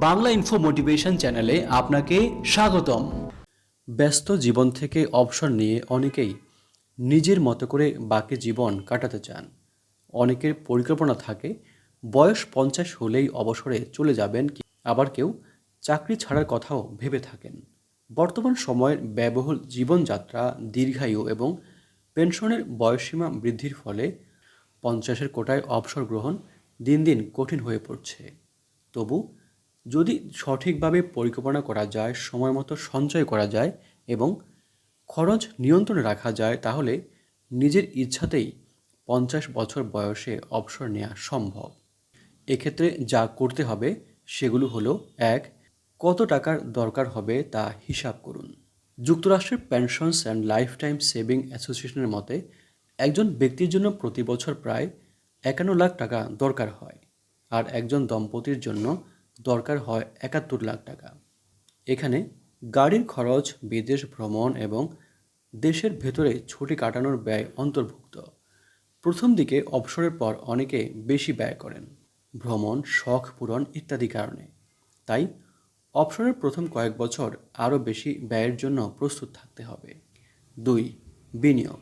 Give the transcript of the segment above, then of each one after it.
Bangla info motivation চ্যানেলে আপনাকে স্বাগতম। ব্যস্ত জীবন থেকে অবসর নিয়ে অনেকেই নিজের মতো করে বাকি জীবন কাটাতে চান। অনেকের পরিকল্পনা থাকে, বয়স পঞ্চাশ হলেই অবসরে চলে যাবেন কি আবার কেউ চাকরি ছাড়ার কথাও ভেবে থাকেন। বর্তমান সময়ের ব্যয়বহুল জীবনযাত্রা দীর্ঘায়ু এবং পেনশনের বয়সসীমা বৃদ্ধির ফলে পঞ্চাশের কোটায় অবসর গ্রহণ দিন দিন কঠিন হয়ে পড়ছে। তবু যদি সঠিকভাবে পরিকল্পনা করা যায়, সময় মতো সঞ্চয় করা যায় এবং খরচ নিয়ন্ত্রণে রাখা যায়, তাহলে নিজের ইচ্ছাতেই পঞ্চাশ বছর বয়সে অবসর নেওয়া সম্ভব। এক্ষেত্রে যা করতে হবে, সেগুলো হলো, এক, কত টাকার দরকার হবে তা হিসাব করুন। যুক্তরাষ্ট্রের pensions and life time saving অ্যাসোসিয়েশনের মতে, একজন ব্যক্তির জন্য প্রতি বছর প্রায় একান্ন লাখ টাকা দরকার হয়, আর একজন দম্পতির জন্য দরকার হয় একাত্তর লাখ টাকা। এখানে গাড়ির খরচ, বিদেশ ভ্রমণ এবং দেশের ভেতরে ছুটি কাটানোর ব্যয় অন্তর্ভুক্ত। প্রথম দিকে অবসরের পর অনেকে বেশি ব্যয় করেন। ভ্রমণ, শখ পূরণ ইত্যাদি কারণে। তাই অবসরের প্রথম কয়েক বছর আরও বেশি ব্যয়ের জন্য প্রস্তুত থাকতে হবে। দুই, বিনিয়োগ।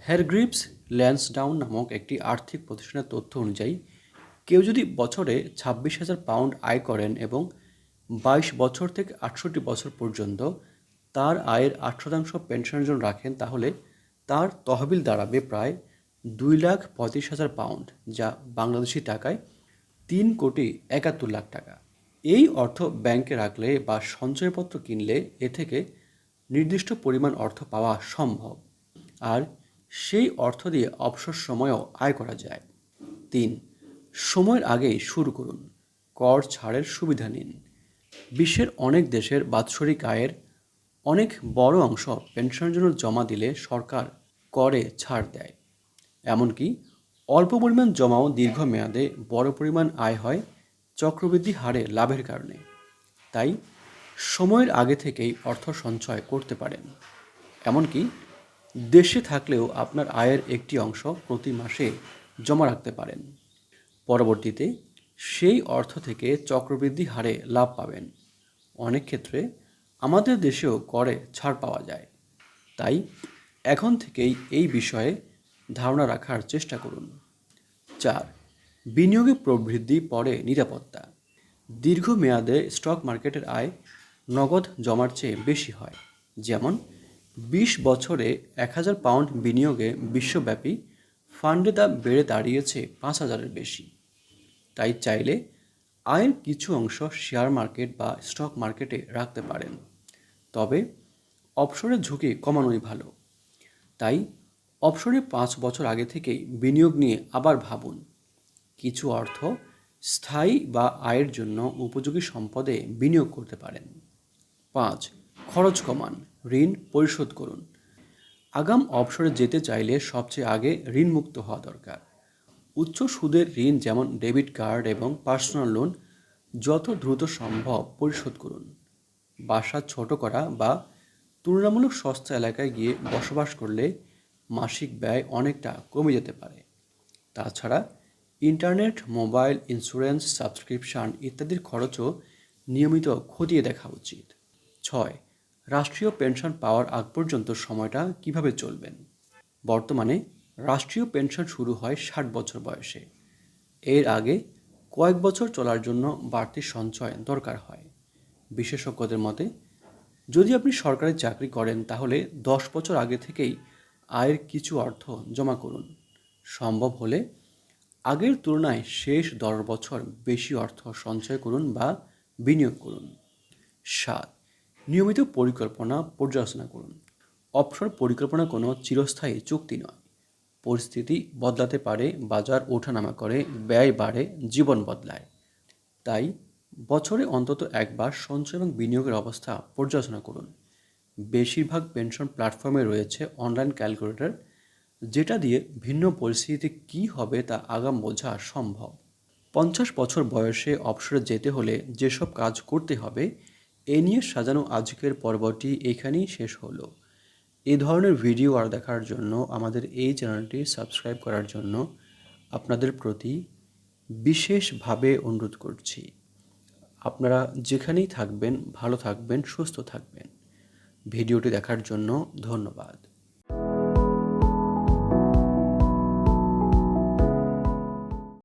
হ্যারগ্রিপস ল্যান্সডাউন নামক একটি আর্থিক প্রতিষ্ঠানের তথ্য অনুযায়ী কেউ যদি বছরে ছাব্বিশ হাজার পাউন্ড আয় করেন এবং বাইশ বছর থেকে আটষট্টি বছর পর্যন্ত তার আয়ের আট শতাংশ পেনশনের জন্য রাখেন, তাহলে তার তহবিল দাঁড়াবে প্রায় দুই লাখ পঁয়ত্রিশ হাজার পাউন্ড, যা বাংলাদেশি টাকায় তিন কোটি একাত্তর লাখ টাকা। এই অর্থ ব্যাংকে রাখলে বা সঞ্চয়পত্র কিনলে এ থেকে নির্দিষ্ট পরিমাণ অর্থ পাওয়া সম্ভব। আর সেই অর্থ দিয়ে অবসর সময়ও আয় করা যায়। তিন সময়ের আগেই শুরু করুন। কর ছাড়ের সুবিধা নিন। বিশ্বের অনেক দেশের বাৎসরিক আয়ের অনেক বড় অংশ পেনশনের জন্য জমা দিলে সরকার করে ছাড় দেয়। এমনকি অল্প পরিমাণ জমাও দীর্ঘমেয়াদে বড় পরিমাণ আয় হয় চক্রবৃদ্ধি হারে লাভের কারণে। তাই সময়ের আগে থেকেই অর্থ সঞ্চয় করতে পারেন। এমনকি দেশে থাকলেও আপনার আয়ের একটি অংশ প্রতি মাসে জমা রাখতে পারেন। পরবর্তীতে সেই অর্থ থেকে চক্রবৃদ্ধি হারে লাভ পাবেন। অনেক ক্ষেত্রে আমাদের দেশেও করে ছাড় পাওয়া যায়। তাই এখন থেকেই এই বিষয়ে ধারণা রাখার চেষ্টা করুন। চার, বিনিয়োগে প্রবৃদ্ধি পরে নিরাপত্তা। দীর্ঘমেয়াদে স্টক মার্কেটের আয় নগদ জমার চেয়ে বেশি হয়। যেমন, বিশ বছরে এক হাজার পাউন্ড বিনিয়োগে বিশ্বব্যাপী ফান্ডে দাম বেড়ে দাঁড়িয়েছে পাঁচ হাজারের বেশি। তাই চাইলে আয়ের কিছু অংশ শেয়ার মার্কেট বা স্টক মার্কেটে রাখতে পারেন। তবে অবসরের ঝুঁকি কমানোই ভালো। তাই অবসরে পাঁচ বছর আগে থেকেই বিনিয়োগ নিয়ে আবার ভাবুন। কিছু অর্থ স্থায়ী বা আয়ের জন্য উপযোগী সম্পদে বিনিয়োগ করতে পারেন। পাঁচ, খরচ কমান, ঋণ পরিশোধ করুন। আগাম অবসরে যেতে চাইলে সবচেয়ে আগে ঋণমুক্ত হওয়া দরকার। উচ্চ সুদের ঋণ যেমন ডেবিট কার্ড এবং পার্সোনাল লোন যত দ্রুত সম্ভব পরিশোধ করুন। বাসা ছোট করা বা তুলনামূলক সস্তা এলাকায় গিয়ে বসবাস করলে মাসিক ব্যয় অনেকটা কমে যেতে পারে। তাছাড়া ইন্টারনেট, মোবাইল, ইন্স্যুরেন্স, সাবস্ক্রিপশন ইত্যাদির খরচও নিয়মিত খতিয়ে দেখা উচিত। ছয়, রাষ্ট্রীয় পেনশন পাওয়ার আগ পর্যন্ত সময়টা কীভাবে চলবেন? বর্তমানে রাষ্ট্রীয় পেনশন শুরু হয় ষাট বছর বয়সে। এর আগে কয়েক বছর চলার জন্য বাড়তি সঞ্চয় দরকার হয়। বিশেষজ্ঞদের মতে, যদি আপনি সরকারি চাকরি করেন, তাহলে দশ বছর আগে থেকেই আয়ের কিছু অর্থ জমা করুন। সম্ভব হলে আগের তুলনায় শেষ দশ বছর বেশি অর্থ সঞ্চয় করুন বা বিনিয়োগ করুন। সাত, নিয়মিত পরিকল্পনা পর্যালোচনা করুন। অবসর পরিকল্পনা কোনো চিরস্থায়ী চুক্তি নয়। পরিস্থিতি বদলাতে পারে, বাজার ওঠানামা করে, ব্যয় বাড়ে, জীবন বদলায়। তাই বছরে অন্তত একবার সঞ্চয় এবং বিনিয়োগের অবস্থা পর্যালোচনা করুন। বেশিরভাগ পেনশন প্ল্যাটফর্মে রয়েছে অনলাইন ক্যালকুলেটর, যেটা দিয়ে ভিন্ন পরিস্থিতিতে কী হবে তা আগাম বোঝা সম্ভব। পঞ্চাশ বছর বয়সে অবসরে যেতে হলে যেসব কাজ করতে হবে, এ নিয়ে সাজানো আজকের পর্বটি এখানেই শেষ হলো। এই ধরনের ভিডিও আর দেখার জন্য আমাদের এই চ্যানেলটি সাবস্ক্রাইব করার জন্য আপনাদের প্রতি বিশেষভাবে অনুরোধ করছি। আপনারা যেখানেই থাকবেন, ভালো থাকবেন, সুস্থ থাকবেন। ভিডিওটি দেখার জন্য ধন্যবাদ।